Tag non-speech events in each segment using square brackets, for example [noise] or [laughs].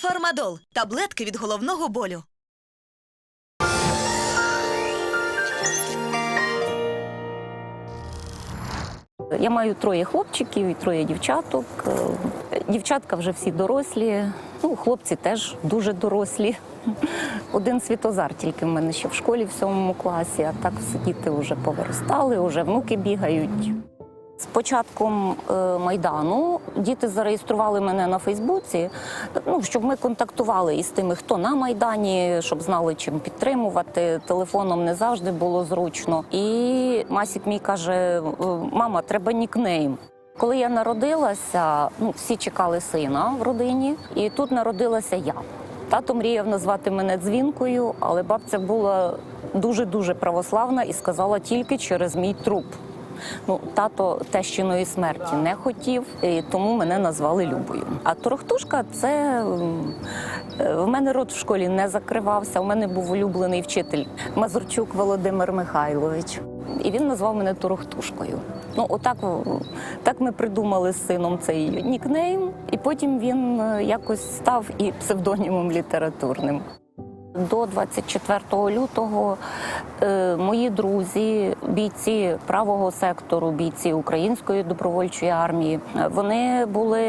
Фармадол таблетки від головного болю. Я маю троє хлопчиків і троє дівчаток. Е, Дівчатка вже всі дорослі, ну, хлопці теж дуже дорослі. Один світозар тільки в мене ще в школі в сьомому класі, а так всі діти вже повиростали, вже внуки бігають. З початком е, майдану діти зареєстрували мене на Фейсбуці, ну щоб ми контактували із тими, хто на майдані, щоб знали, чим підтримувати. Телефоном не завжди було зручно. І Масік мій каже: «Е, мама, треба нікнейм. Коли я народилася, ну всі чекали сина в родині, і тут народилася я. Тато мріяв назвати мене дзвінкою, але бабця була дуже дуже православна і сказала тільки через мій труп. Ну, тато тещиної смерті не хотів, і тому мене назвали Любою. А Торохтушка це е, в мене рот в школі не закривався. У мене був улюблений вчитель Мазурчук Володимир Михайлович. І він назвав мене Торохтушкою. Ну, отак так ми придумали з сином цей нікнейм, і потім він е, якось став і псевдонімом літературним. До 24 лютого е, мої друзі, бійці правого сектору, бійці української добровольчої армії, е, вони були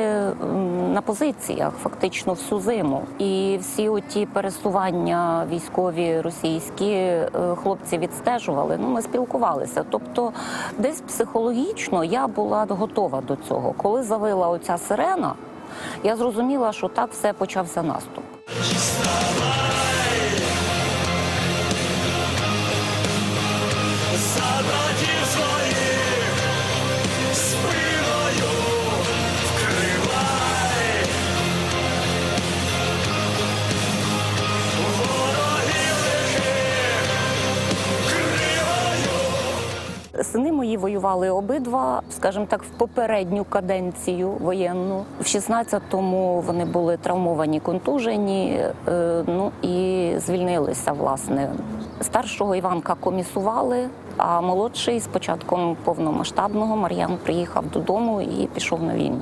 на позиціях фактично всю зиму. І всі оті пересування військові російські е, хлопці відстежували. Ну, ми спілкувалися. Тобто, десь психологічно я була готова до цього. Коли завила оця сирена, я зрозуміла, що так все почався наступ. За Сини мої воювали обидва, скажімо так, в попередню каденцію воєнну. В 16-му вони були травмовані, контужені, е, ну і звільнилися. Власне, старшого Іванка комісували. А молодший з початком повномасштабного Мар'ян приїхав додому і пішов на війну.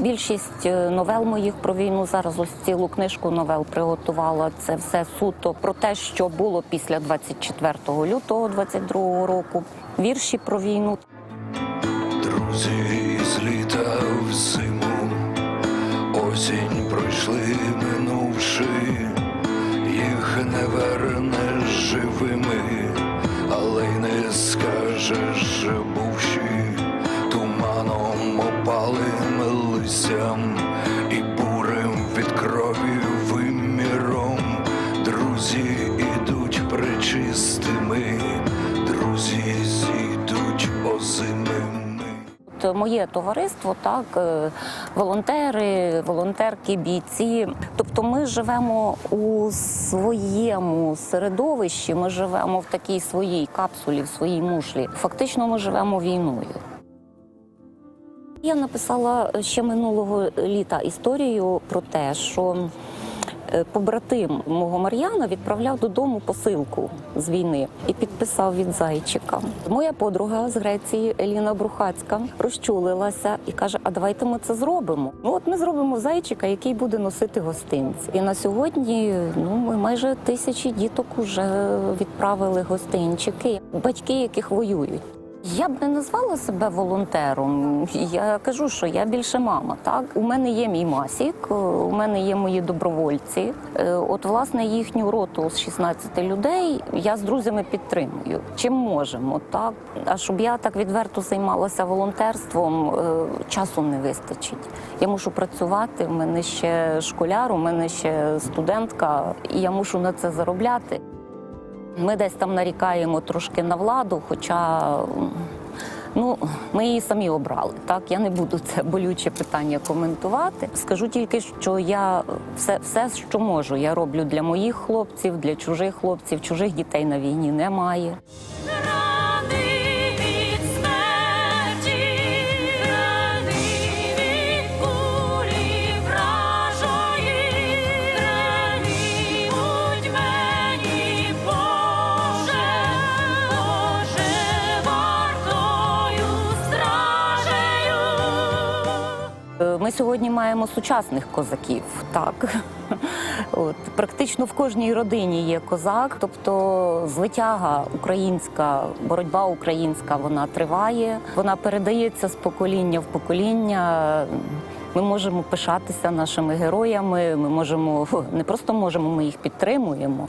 Більшість е, новел моїх про війну зараз ось цілу книжку новел приготувала. Це все суто про те, що було після 24 лютого 22 року. Вірші про війну. Друзі з літа в зиму, осінь пройшли минувши, їх не вернеш живими, але й не скажеш бувши, туманом опалим листям і бурим від крові виміром. Друзі ідуть причистими, друзі зійдуть озимими. От моє товариство, так, е, волонтери, волонтерки, бійці. Тобто ми живемо у своєму середовищі, ми живемо в такій своїй капсулі, в своїй мушлі. Фактично, ми живемо війною. Я написала ще минулого літа історію про те, що е, побратим мого Мар'яна відправляв додому посилку з війни і підписав від зайчика. Моя подруга з Греції Еліна Брухацька розчулилася і каже: А давайте ми це зробимо. Ну от ми зробимо зайчика, який буде носити гостинці. І на сьогодні ну ми майже тисячі діток уже відправили гостинчики, батьки, яких воюють. Я б не назвала себе волонтером. Я кажу, що я більше мама. Так, у мене є мій масік, у мене є мої добровольці. Е, От, власне, їхню роту з 16 людей я з друзями підтримую. Чим можемо, так а щоб я так відверто займалася волонтерством, е, часу не вистачить. Я мушу працювати. У мене ще школяр, у мене ще студентка, і я мушу на це заробляти. Ми десь там нарікаємо трошки на владу, хоча ну, ми її самі обрали. Так, я не буду це болюче питання коментувати. Скажу тільки, що я все, все, що можу, я роблю для моїх хлопців, для чужих хлопців, чужих дітей на війні немає. Сьогодні маємо сучасних козаків. Так [laughs] от практично в кожній родині є козак. Тобто звитяга українська, боротьба українська, вона триває, вона передається з покоління в покоління. Ми можемо пишатися нашими героями. Ми можемо [laughs] не просто можемо, ми їх підтримуємо.